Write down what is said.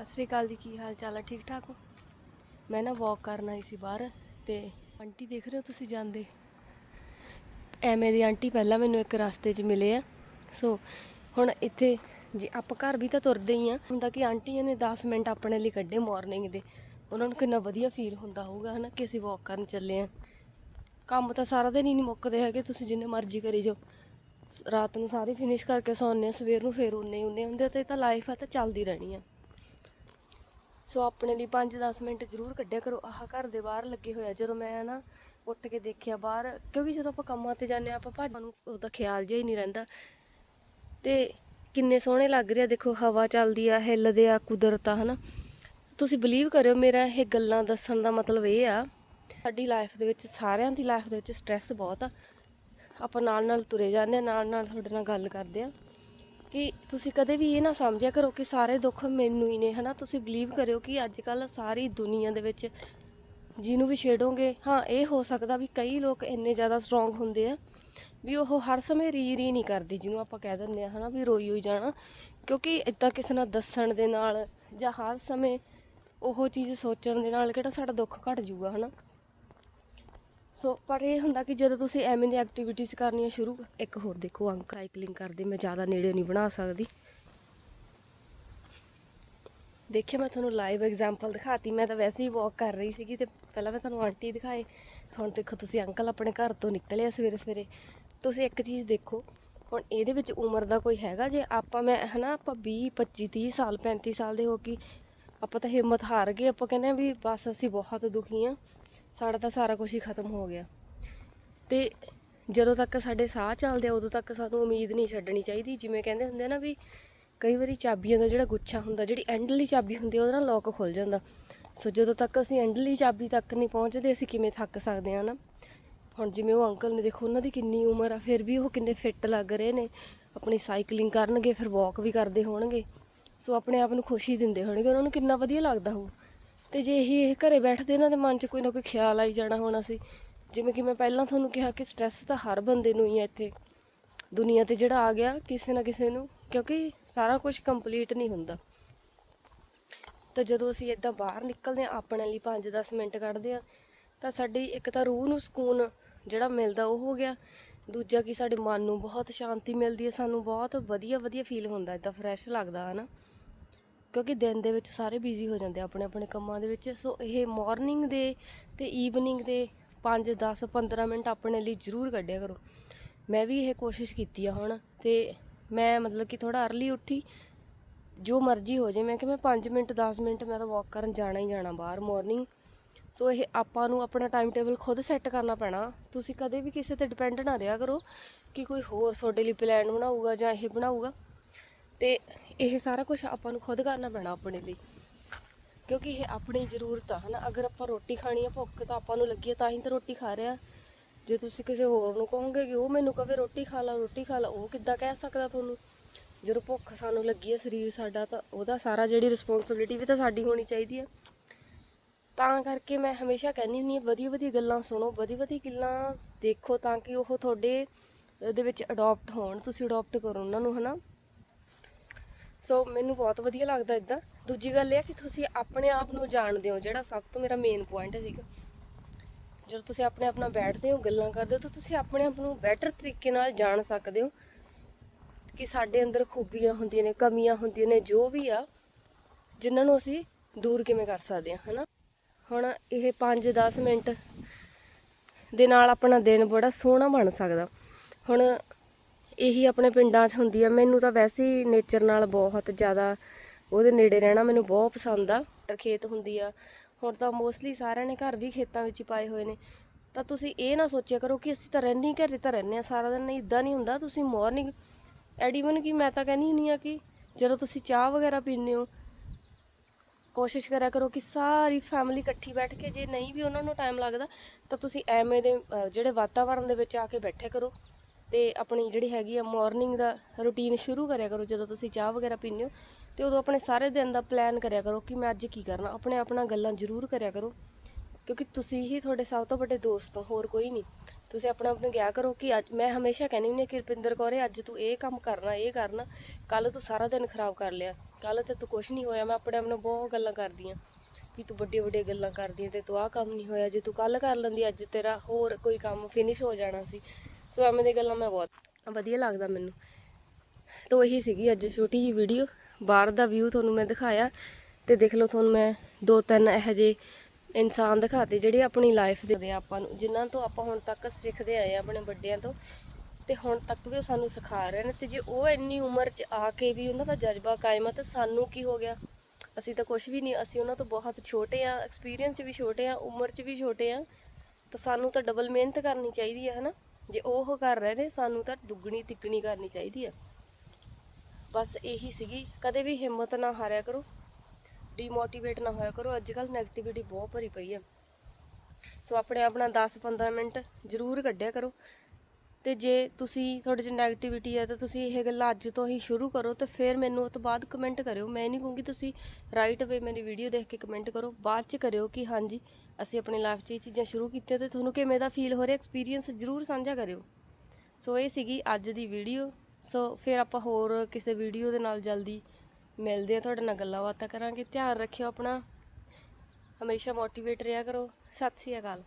ਸਤਿ ਸ਼੍ਰੀ ਅਕਾਲ ਜੀ, ਕੀ ਹਾਲ ਚਾਲ ਹੈ ਠੀਕ ਠਾਕ ਹੋ? ਮੈਂ ਨਾ ਵਾਕ ਕਰਨ ਆਈ ਸੀ ਬਾਹਰ ਤੇ ਆਂਟੀ ਦੇਖ ਰਹੇ ਹੋ ਤੁਸੀਂ ਜਾਂਦੇ? ਐਵੇਂ ਦੀ ਆਂਟੀ ਪਹਿਲਾਂ ਮੈਨੂੰ ਇੱਕ ਰਸਤੇ 'ਚ ਮਿਲੇ ਆ। ਸੋ ਹੁਣ ਇੱਥੇ ਜੇ ਆਪਾਂ ਘਰ ਵੀ ਤਾਂ ਤੁਰਦੇ ਹੀ ਆ। ਹੁੰਦਾ ਕਿ ਆਂਟੀਆਂ ਨੇ 10 ਮਿੰਟ ਆਪਣੇ ਲਈ ਕੱਢੇ ਮਾਰਨਿੰਗ ਦੇ। ਉਹਨਾਂ ਨੂੰ ਕਿੰਨਾ ਵਧੀਆ ਫੀਲ ਹੁੰਦਾ ਹੋਊਗਾ, ਹਨਾ, ਕਿ ਅਸੀਂ ਵਾਕ ਕਰਨ ਚੱਲੇ ਆ। ਕੰਮ ਤਾਂ ਸਾਰਾ ਦਿਨ ਹੀ ਨਹੀਂ ਮੁੱਕਦੇ ਹੈਗੇ, ਤੁਸੀਂ ਜਿੰਨੇ ਮਰਜ਼ੀ ਕਰੀ ਜਾਓ। ਰਾਤ ਨੂੰ ਸਾਰੇ ਫਿਨਿਸ਼ ਕਰਕੇ ਸੌਂਦੇ ਸਵੇਰ ਨੂੰ ਫੇਰ ਉਨੇ ਹੀ ਹੁੰਦੇ ਆ ਤੇ ਤਾਂ ਲਾਈਫ ਆ ਤਾਂ ਚੱਲਦੀ ਰਹਿਣੀ ਆ। ਸੋ ਆਪਣੇ ਲਈ 5-10 ਮਿੰਟ ਜ਼ਰੂਰ ਕੱਢਿਆ ਕਰੋ। ਆਹ ਘਰ ਦੇ ਬਾਹਰ ਲੱਗੇ ਹੋਇਆ ਜਦੋਂ ਮੈਂ ਨਾ ਉੱਠ ਕੇ ਦੇਖਿਆ ਬਾਹਰ, ਕਿਉਂਕਿ ਜਦੋਂ ਆਪਾਂ ਕੰਮਾਂ ਤੇ ਜਾਂਦੇ ਹਾਂ, ਆਪਾਂ ਭਾਜੀ ਨੂੰ ਉਹਦਾ ਖਿਆਲ ਜਿਹਾ ਹੀ ਨਹੀਂ ਰਹਿੰਦਾ। ਤੇ ਕਿੰਨੇ ਸੋਹਣੇ ਲੱਗ ਰਿਹਾ ਦੇਖੋ, ਹਵਾ ਚੱਲਦੀ ਆ, ਹਿੱਲਦੇ ਆ, ਕੁਦਰਤ ਆ, ਹਨਾ। ਤੁਸੀਂ ਬਲੀਵ ਕਰਿਓ, ਮੇਰਾ ਇਹ ਗੱਲਾਂ ਦੱਸਣ ਦਾ ਮਤਲਬ ਇਹ ਆ, ਸਾਡੀ ਲਾਈਫ ਦੇ ਵਿੱਚ, ਸਾਰਿਆਂ ਦੀ ਲਾਈਫ ਦੇ ਵਿੱਚ ਸਟ੍ਰੈਸ ਬਹੁਤ ਆ। ਆਪਾਂ ਨਾਲ ਨਾਲ ਤੁਰੇ ਜਾਂਦੇ ਆ ਨਾਲ ਨਾਲ ਤੁਹਾਡੇ ਨਾਲ ਗੱਲ ਕਰਦੇ ਆ। ਕਿ ਤੁਸੀਂ ਕਦੇ ਵੀ ਇਹ ਨਾ ਸਮਝਿਆ ਕਰੋ ਕਿ ਸਾਰੇ ਦੁੱਖ ਮੈਨੂੰ ਹੀ ਨੇ, ਹਨਾ? ਤੁਸੀਂ ਬਲੀਵ ਕਰਿਓ ਕਿ ਅੱਜ ਕੱਲ ਸਾਰੀ ਦੁਨੀਆ ਦੇ ਵਿੱਚ ਜਿਹਨੂੰ ਵੀ ਛੇੜੋਗੇ, ਹਾਂ, ਇਹ ਹੋ ਸਕਦਾ ਵੀ ਕਈ ਲੋਕ ਇੰਨੇ ਜ਼ਿਆਦਾ ਸਟਰੋਂਗ ਹੁੰਦੇ ਆ ਵੀ ਉਹ ਹਰ ਸਮੇਂ ਰੀ ਰੀ ਨਹੀਂ ਕਰਦੀ, ਜਿਹਨੂੰ ਆਪਾਂ ਕਹਿ ਦਿੰਦੇ ਆ, ਹਨਾ? ਵੀ ਰੋਈ ਹੋਈ ਜਾਣਾ। ਕਿਉਂਕਿ ਇਦਾਂ ਕਿਸੇ ਨਾਲ ਦੱਸਣ ਦੇ ਨਾਲ ਜਾਂ ਹਰ ਸਮੇਂ ਉਹ ਚੀਜ਼ ਸੋਚਣ ਦੇ ਨਾਲ ਕਿਹੜਾ ਸਾਡਾ ਦੁੱਖ ਘਟ ਜਾਊਗਾ ਹਨਾ? ਸੋ, ਪਰ ਇਹ ਹੁੰਦਾ ਕਿ ਜਦੋਂ ਤੁਸੀਂ ਐਵੇਂ ਦੀ ਐਕਟੀਵਿਟੀਜ਼ ਕਰਨੀਆਂ ਸ਼ੁਰੂ, ਇੱਕ ਹੋਰ ਦੇਖੋ, ਅੰਕ। ਸਾਈਕਲਿੰਗ ਕਰਦੇ, ਮੈਂ ਜ਼ਿਆਦਾ ਨੇੜੇ ਨਹੀਂ ਬਣਾ ਸਕਦੀ। ਦੇਖਿਆ ਮੈਂ ਤੁਹਾਨੂੰ ਲਾਈਵ ਐਗਜ਼ਾਮਪਲ ਦਿਖਾਤੀ। ਮੈਂ ਤਾਂ ਵੈਸੇ ਹੀ ਵਾਕ ਕਰ ਰਹੀ ਸੀਗੀ ਤੇ ਪਹਿਲਾਂ ਮੈਂ ਤੁਹਾਨੂੰ ਆਂਟੀ ਦਿਖਾਏ। ਹੁਣ ਦੇਖੋ, ਤੁਸੀਂ ਅੰਕਲ ਆਪਣੇ ਘਰ ਤੋਂ ਨਿਕਲੇ ਆ ਸਵੇਰੇ ਸਵੇਰੇ। ਤੁਸੀਂ ਇੱਕ ਚੀਜ਼ ਦੇਖੋ, ਹੁਣ ਇਹਦੇ ਵਿੱਚ ਉਮਰ ਦਾ ਕੋਈ ਹੈਗਾ? ਜੇ ਆਪਾਂ ਮੈਂ, ਹਨਾ, ਆਪਾਂ 20 25 30 ਸਾਲ 35 ਸਾਲ ਦੇ ਹੋ ਕੇ ਆਪਾਂ ਤਾਂ ਹਿੰਮਤ ਹਾਰ ਗਏ। ਆਪਾਂ ਕਹਿੰਦੇ ਆ ਵੀ ਬਸ ਅਸੀਂ ਬਹੁਤ ਦੁਖੀ ਆ। ਸਾਡਾ ਤਾਂ ਸਾਰਾ ਕੁਝ ਹੀ ਖਤਮ ਹੋ ਗਿਆ। ਤੇ ਜਦੋਂ ਤੱਕ ਸਾਡੇ ਸਾਹ ਚੱਲਦੇ ਆ, ਉਦੋਂ ਤੱਕ ਸਾਨੂੰ ਉਮੀਦ ਨਹੀਂ ਛੱਡਣੀ ਚਾਹੀਦੀ। ਜਿਵੇਂ ਕਹਿੰਦੇ ਹੁੰਦੇ ਆ ਨਾ ਵੀ ਕਈ ਵਾਰੀ ਚਾਬੀਆਂ ਦਾ ਜਿਹੜਾ ਗੁੱਛਾ ਹੁੰਦਾ, ਜਿਹੜੀ ਐਂਡਲੀ ਚਾਬੀ ਹੁੰਦੀ ਆ, ਉਹਦੇ ਨਾਲ ਲੋਕ ਖੁੱਲ ਜਾਂਦਾ। ਸੋ ਜਦੋਂ ਤੱਕ ਅਸੀਂ ਐਂਡਲੀ ਚਾਬੀ ਤੱਕ ਨਹੀਂ ਪਹੁੰਚਦੇ, ਅਸੀਂ ਕਿਵੇਂ ਥੱਕ ਸਕਦੇ ਆ ਨਾ? ਹੁਣ ਜਿਵੇਂ ਉਹ ਅੰਕਲ ਨੇ ਦੇਖੋ, ਉਹਨਾਂ ਦੀ ਕਿੰਨੀ ਉਮਰ ਆ, ਫਿਰ ਵੀ ਉਹ ਕਿੰਨੇ ਫਿੱਟ ਲੱਗ ਰਹੇ ਨੇ। ਆਪਣੀ ਸਾਈਕਲਿੰਗ ਕਰਨਗੇ, ਫਿਰ ਵਾਕ ਵੀ ਕਰਦੇ ਹੋਣਗੇ। ਸੋ ਆਪਣੇ ਆਪ ਨੂੰ ਖੁਸ਼ੀ ਦਿੰਦੇ ਹੋਣਗੇ, ਉਹਨਾਂ ਨੂੰ ਕਿੰਨਾ ਵਧੀਆ ਲੱਗਦਾ ਹੋਊ। ਤੇ ਜੇ ਇਹੀ ਇਹ ਘਰੇ ਬੈਠਦੇ, ਇਹਨਾਂ ਦੇ ਮਨ 'ਚ ਕੋਈ ਨਾ ਕੋਈ ਖਿਆਲ ਆਈ ਜਾਣਾ ਹੋਣਾ ਸੀ। ਜਿਵੇਂ ਕਿ ਮੈਂ ਪਹਿਲਾਂ ਤੁਹਾਨੂੰ ਕਿਹਾ ਕਿ ਸਟ੍ਰੈਸ ਤਾਂ ਹਰ ਬੰਦੇ ਨੂੰ ਹੀ ਹੈ ਇੱਥੇ। ਦੁਨੀਆ ਤੇ ਜਿਹੜਾ ਆ ਗਿਆ, ਕਿਸੇ ਨਾ ਕਿਸੇ ਨੂੰ, ਕਿਉਂਕਿ ਸਾਰਾ ਕੁਝ ਕੰਪਲੀਟ ਨਹੀਂ ਹੁੰਦਾ। ਤਾਂ ਜਦੋਂ ਅਸੀਂ ਇਦਾਂ ਬਾਹਰ ਨਿਕਲਦੇ ਆ ਆਪਣੇ ਲਈ 5-10 ਮਿੰਟ ਕੱਢਦੇ ਆ ਤਾਂ ਸਾਡੀ ਇੱਕ ਤਾਂ ਰੂਹ ਨੂੰ ਸਕੂਨ ਜਿਹੜਾ ਮਿਲਦਾ ਉਹ ਹੋ ਗਿਆ। ਦੂਜਾ ਕਿ ਸਾਡੇ ਮਨ ਨੂੰ ਬਹੁਤ ਸ਼ਾਂਤੀ ਮਿਲਦੀ ਹੈ, ਸਾਨੂੰ ਬਹੁਤ ਵਧੀਆ ਵਧੀਆ ਫੀਲ ਹੁੰਦਾ ਇਦਾਂ ਫਰੈਸ਼ ਲੱਗਦਾ, ਹਨਾ? ਕਿਉਂਕਿ ਦਿਨ ਦੇ ਵਿੱਚ ਸਾਰੇ ਬਿਜ਼ੀ ਹੋ ਜਾਂਦੇ ਆ ਆਪਣੇ ਆਪਣੇ ਕੰਮਾਂ ਦੇ ਵਿੱਚ। ਸੋ ਇਹ ਮਾਰਨਿੰਗ ਦੇ ਤੇ ਈਵਨਿੰਗ ਦੇ 5 10 15 ਮਿੰਟ ਆਪਣੇ ਲਈ ਜ਼ਰੂਰ ਕੱਢਿਆ ਕਰੋ। ਮੈਂ ਵੀ ਇਹ ਕੋਸ਼ਿਸ਼ ਕੀਤੀ ਆ ਹੁਣ ਤੇ ਮੈਂ ਮਤਲਬ ਕਿ ਥੋੜਾ ਅਰਲੀ ਉੱਠੀ। ਜੋ ਮਰਜ਼ੀ ਹੋ ਜੇ ਮੈਂ ਕਿ ਮੈਂ 5 ਮਿੰਟ 10 ਮਿੰਟ ਮੈਂ ਤਾਂ ਵਾਕ ਕਰਨ ਜਾਣਾ ਹੀ ਜਾਣਾ ਬਾਹਰ ਮਾਰਨਿੰਗ ਸੋ ਇਹ ਆਪਾਂ ਨੂੰ ਆਪਣਾ ਟਾਈਮ ਟੇਬਲ ਖੁਦ ਸੈੱਟ ਕਰਨਾ ਪੈਣਾ। ਤੁਸੀਂ ਕਦੇ ਵੀ ਕਿਸੇ ਤੇ ਡਿਪੈਂਡ ਨਾ ਰਿਹਾ ਕਰੋ ਕਿ ਕੋਈ ਹੋਰ ਤੁਹਾਡੇ ਲਈ ਪਲਾਨ ਬਣਾਊਗਾ ਜਾਂ ਇਹ ਬਣਾਊਗਾ। ਤੇ ਇਹ ਸਾਰਾ ਕੁਝ ਆਪਾਂ ਨੂੰ ਖੁਦ ਕਰਨਾ ਪੈਣਾ ਆਪਣੇ ਲਈ। ਕਿਉਂਕਿ ਇਹ ਆਪਣੀ ਜ਼ਰੂਰਤ ਆ, ਹਨਾ? ਅਗਰ ਆਪਾਂ ਰੋਟੀ ਖਾਣੀ ਆ, ਭੁੱਖ ਤਾਂ ਆਪਾਂ ਨੂੰ ਲੱਗੀ ਆ, ਤਾਂ ਹੀ ਤਾਂ ਰੋਟੀ ਖਾ ਰਹੇ ਆ। ਜੇ ਤੁਸੀਂ ਕਿਸੇ ਹੋਰ ਨੂੰ ਕਹੋਗੇ ਕਿ ਉਹ ਮੈਨੂੰ ਕਹੇ ਰੋਟੀ ਖਾ ਲਾ, ਰੋਟੀ ਖਾ ਲਾ, ਉਹ ਕਿੱਦਾਂ ਕਹਿ ਸਕਦਾ ਤੁਹਾਨੂੰ? ਜਦੋਂ ਭੁੱਖ ਸਾਨੂੰ ਲੱਗੀ ਹੈ ਸਰੀਰ ਸਾਡਾ ਤਾਂ ਉਹਦਾ ਸਾਰਾ ਜਿਹੜੀ ਰਿਸਪੌਂਸਿਬਿਲਿਟੀ ਵੀ ਤਾਂ ਸਾਡੀ ਹੋਣੀ ਚਾਹੀਦੀ ਹੈ ਤਾਂ ਕਰਕੇ ਮੈਂ ਹਮੇਸ਼ਾ ਕਹਿੰਦੀ ਹੁੰਦੀ ਹਾਂ, ਵਧੀਆ ਵਧੀਆ ਗੱਲਾਂ ਸੁਣੋ, ਵਧੀਆ ਵਧੀਆ ਗੱਲਾਂ ਦੇਖੋ ਤਾਂ ਕਿ ਉਹ ਤੁਹਾਡੇ ਦੇ ਵਿੱਚ ਅਡਾਪਟ ਹੋਣ, ਤੁਸੀਂ ਅਡਾਪਟ ਕਰੋ ਉਹਨਾਂ ਨੂੰ, ਹਨਾ? ਸੋ ਮੈਨੂੰ ਬਹੁਤ ਵਧੀਆ ਲੱਗਦਾ ਇਦਾਂ ਦੂਜੀ ਗੱਲ ਇਹ ਆ ਕਿ ਤੁਸੀਂ ਆਪਣੇ ਆਪ ਨੂੰ ਜਾਣਦੇ ਹੋ, ਜਿਹੜਾ ਸਭ ਤੋਂ ਮੇਰਾ ਮੇਨ ਪੁਆਇੰਟ ਸੀਗਾ ਜਦੋਂ ਤੁਸੀਂ ਆਪਣੇ ਆਪ ਨਾਲ ਬੈਠਦੇ ਹੋ, ਗੱਲਾਂ ਕਰਦੇ ਹੋ, ਤਾਂ ਤੁਸੀਂ ਆਪਣੇ ਆਪ ਨੂੰ ਬੈਟਰ ਤਰੀਕੇ ਨਾਲ ਜਾਣ ਸਕਦੇ ਹੋ ਕਿ ਸਾਡੇ ਅੰਦਰ ਖੂਬੀਆਂ ਹੁੰਦੀਆਂ ਨੇ, ਕਮੀਆਂ ਹੁੰਦੀਆਂ ਨੇ, ਜੋ ਵੀ ਆ, ਜਿਨ੍ਹਾਂ ਨੂੰ ਅਸੀਂ ਦੂਰ ਕਿਵੇਂ ਕਰ ਸਕਦੇ ਹਾਂ, ਹਨਾ? ਹੁਣ ਇਹ 5-10 ਮਿੰਟ ਦੇ ਨਾਲ ਆਪਣਾ ਦਿਨ ਬੜਾ ਸੋਹਣਾ ਬਣ ਸਕਦਾ। ਹੁਣ ਇਹੀ ਆਪਣੇ ਪਿੰਡਾਂ 'ਚ ਹੁੰਦੀ ਆ। ਮੈਨੂੰ ਤਾਂ ਵੈਸੇ ਹੀ ਨੇਚਰ ਨਾਲ ਬਹੁਤ ਜ਼ਿਆਦਾ ਉਹਦੇ ਨੇੜੇ ਰਹਿਣਾ ਮੈਨੂੰ ਬਹੁਤ ਪਸੰਦ ਆ। ਖੇਤ ਹੁੰਦੀ ਆ, ਹੁਣ ਤਾਂ ਮੋਸਟਲੀ ਸਾਰਿਆਂ ਨੇ ਘਰ ਵੀ ਖੇਤਾਂ ਵਿੱਚ ਹੀ ਪਾਏ ਹੋਏ ਨੇ। ਤਾਂ ਤੁਸੀਂ ਇਹ ਨਾ ਸੋਚਿਆ ਕਰੋ ਕਿ ਅਸੀਂ ਤਾਂ ਰਹਿੰਦੇ ਹੀ ਘਰੇ ਤਾਂ ਰਹਿੰਦੇ ਆ ਸਾਰਾ ਦਿਨ ਨਹੀਂ ਇਦਾਂ ਨਹੀਂ ਹੁੰਦਾ। ਤੁਸੀਂ ਮਾਰਨਿੰਗ ਐਡੀਵਨ ਕੀ ਮੈਂ ਤਾਂ ਕਹਿੰਦੀ ਹੁੰਦੀ ਆ ਕਿ ਜਦੋਂ ਤੁਸੀਂ ਚਾਹ ਵਗੈਰਾ ਪੀਂਦੇ ਹੋ, ਕੋਸ਼ਿਸ਼ ਕਰਿਆ ਕਰੋ ਕਿ ਸਾਰੀ ਫੈਮਿਲੀ ਇਕੱਠੀ ਬੈਠ ਕੇ, ਜੇ ਨਹੀਂ ਵੀ ਉਹਨਾਂ ਨੂੰ ਟਾਈਮ ਲੱਗਦਾ, ਤਾਂ ਤੁਸੀਂ ਐਵੇਂ ਦੇ ਜਿਹੜੇ ਵਾਤਾਵਰਣ ਦੇ ਵਿੱਚ ਆ ਕੇ ਬੈਠੇ ਕਰੋ। ਤੇ ਆਪਣੀ ਜਿਹੜੀ ਹੈਗੀ ਆ ਮਾਰਨਿੰਗ ਦਾ ਰੁਟੀਨ ਸ਼ੁਰੂ ਕਰਿਆ ਕਰੋ, ਜਦੋਂ ਤੁਸੀਂ ਚਾਹ ਵਗੈਰਾ ਪੀਂਦੇ ਹੋ, ਤੇ ਉਦੋਂ ਆਪਣੇ ਸਾਰੇ ਦਿਨ ਦਾ ਪਲਾਨ ਕਰਿਆ ਕਰੋ ਕਿ ਮੈਂ ਅੱਜ ਕੀ ਕਰਨਾ, ਆਪਣੇ ਆਪਣਾ ਗੱਲਾਂ ਜ਼ਰੂਰ ਕਰਿਆ ਕਰੋ, ਕਿਉਂਕਿ ਤੁਸੀਂ ਹੀ ਤੁਹਾਡੇ ਸਭ ਤੋਂ ਵੱਡੇ ਦੋਸਤ ਹੋ, ਹੋਰ ਕੋਈ ਨਹੀਂ। ਤੁਸੀਂ ਆਪਣਾ ਆਪਣੇ ਗਿਆ ਕਰੋ ਕਿ ਅੱਜ, ਮੈਂ ਹਮੇਸ਼ਾ ਕਹਿੰਦੀ ਹੁੰਦੀ ਹਾਂ ਕਿ ਰੁਪਿੰਦਰ ਕੌਰੇ, ਅੱਜ ਤੂੰ ਇਹ ਕੰਮ ਕਰਨਾ, ਇਹ ਕਰਨਾ ਕੱਲ ਤੂੰ ਸਾਰਾ ਦਿਨ ਖਰਾਬ ਕਰ ਲਿਆ ਕੱਲ ਤੇ ਤੂੰ ਕੁਝ ਨਹੀਂ ਹੋਇਆ, ਮੈਂ ਆਪਣੇ ਆਪ ਨੂੰ ਬਹੁਤ ਗੱਲਾਂ ਕਰਦੀ ਆ ਕਿ ਤੂੰ ਵੱਡੇ ਵੱਡੀਆਂ ਗੱਲਾਂ ਕਰਦੀ ਆ ਤੇ ਤੂੰ ਆਹ ਕੰਮ ਨਹੀਂ ਹੋਇਆ, ਜੇ ਤੂੰ ਕੱਲ ਕਰ ਲੈਂਦੀ, ਅੱਜ ਤੇਰਾ ਹੋਰ ਕੋਈ ਕੰਮ ਫਿਨਿਸ਼ ਹੋ ਜਾਣਾ ਸੀ। ਸੋ ਐਵੇਂ ਦੀਆਂ ਗੱਲਾਂ ਮੈਂ ਬਹੁਤ ਵਧੀਆ ਲੱਗਦਾ ਮੈਨੂੰ। ਤਾਂ ਇਹੀ ਸੀਗੀ ਅੱਜ ਛੋਟੀ ਜੀ ਵੀਡੀਓ ਬਾਹਰ ਦਾ ਵਿਊ ਤੁਹਾਨੂੰ ਮੈਂ ਦਿਖਾਇਆ ਤੇ ਦੇਖ ਲਓ ਤੁਹਾਨੂੰ ਮੈਂ ਦੋ ਤਿੰਨ ਇਹੋ ਜਿਹੇ ਇਨਸਾਨ ਦਿਖਾਤੇ ਜਿਹੜੇ ਆਪਣੀ ਲਾਈਫ ਦੇ ਆਪਾਂ ਨੂੰ, ਜਿਨ੍ਹਾਂ ਤੋਂ ਆਪਾਂ ਹੁਣ ਤੱਕ ਸਿੱਖਦੇ ਆਏ ਆ ਆਪਣੇ ਵੱਡਿਆਂ ਤੋਂ। ਤੇ ਹੁਣ ਤੱਕ ਵੀ ਉਹ ਸਾਨੂੰ ਸਿਖਾ ਰਹੇ ਨੇ ਤੇ ਜੇ ਉਹ ਇੰਨੀ ਉਮਰ 'ਚ ਆ ਕੇ ਵੀ ਉਹਨਾਂ ਦਾ ਜਜ਼ਬਾ ਕਾਇਮ ਆ, ਤਾਂ ਸਾਨੂੰ ਕੀ ਹੋ ਗਿਆ? ਅਸੀਂ ਤਾਂ ਕੁਝ ਵੀ ਨਹੀਂ, ਅਸੀਂ ਉਹਨਾਂ ਤੋਂ ਬਹੁਤ ਛੋਟੇ ਆ ਐਕਸਪੀਰੀਅੰਸ 'ਚ ਵੀ ਛੋਟੇ ਆ ਉਮਰ 'ਚ ਵੀ ਛੋਟੇ ਆ ਤਾਂ ਸਾਨੂੰ ਤਾਂ ਡਬਲ ਮਿਹਨਤ ਕਰਨੀ ਚਾਹੀਦੀ ਹੈ, ਹਨਾ? ਜੇ ਉਹ ਕਰ ਰਹੇ ਨੇ, ਸਾਨੂੰ ਤਾਂ ਦੁੱਗਣੀ ਤਿੱਗਣੀ ਕਰਨੀ ਚਾਹੀਦੀ ਆ। ਬਸ ਇਹੀ ਸੀਗੀ, ਕਦੇ ਵੀ ਹਿੰਮਤ ਨਾ ਹਾਰਿਆ ਕਰੋ ਡੀਮੋਟੀਵੇਟ ਨਾ ਹੋਇਆ ਕਰੋ ਅੱਜ ਕੱਲ 네ਗੇਟਿਵਿਟੀ ਬਹੁਤ ਭਰੀ ਪਈ ਆ। ਸੋ ਆਪਣੇ ਆਪਣਾ 10-15 ਮਿੰਟ ਜ਼ਰੂਰ ਕੱਢਿਆ ਕਰੋ। ਤੇ ਜੇ ਤੁਸੀਂ, ਤੁਹਾਡੇ 'ਚ 네ਗੇਟਿਵਿਟੀ ਹੈ ਤਾਂ ਤੁਸੀਂ ਇਹ ਗੱਲਾਂ ਅੱਜ ਤੋਂ ਹੀ ਸ਼ੁਰੂ ਕਰੋ ਤੇ ਫਿਰ ਮੈਨੂੰ ਉਸ ਤੋਂ ਬਾਅਦ ਕਮੈਂਟ ਕਰਿਓ। ਮੈਂ ਨਹੀਂ ਕਹੂੰਗੀ ਤੁਸੀਂ ਰਾਈਟ ਅਵੇ ਮੇਰੀ ਵੀਡੀਓ ਦੇਖ ਕੇ ਕਮੈਂਟ ਕਰੋ, ਬਾਅਦ 'ਚ ਕਰਿਓ ਕਿ ਹਾਂਜੀ, ਅਸੀਂ ਆਪਣੀ ਲਾਈਫ 'ਚ ਇਹ ਚੀਜ਼ਾਂ ਸ਼ੁਰੂ ਕੀਤੀਆਂ ਤੇ ਤੁਹਾਨੂੰ ਕਿਵੇਂ ਦਾ ਫੀਲ ਹੋ ਰਿਹਾ ਐਕਸਪੀਰੀਅੰਸ ਜ਼ਰੂਰ ਸਾਂਝਾ ਕਰਿਓ। ਸੋ ਇਹ ਸੀਗੀ ਅੱਜ ਦੀ ਵੀਡੀਓ ਸੋ ਫਿਰ ਆਪਾਂ ਹੋਰ ਕਿਸੇ ਵੀਡੀਓ ਦੇ ਨਾਲ ਜਲਦੀ ਮਿਲਦੇ ਆ ਤੁਹਾਡੇ ਨਾਲ ਗੱਲਾਂ ਬਾਤਾਂ ਕਰਾਂਗੇ। ਧਿਆਨ ਰੱਖਿਓ ਆਪਣਾ। ਹਮੇਸ਼ਾ ਮੋਟੀਵੇਟ ਰਿਹਾ ਕਰੋ। ਸਤਿ ਸ੍ਰੀ ਅਕਾਲ।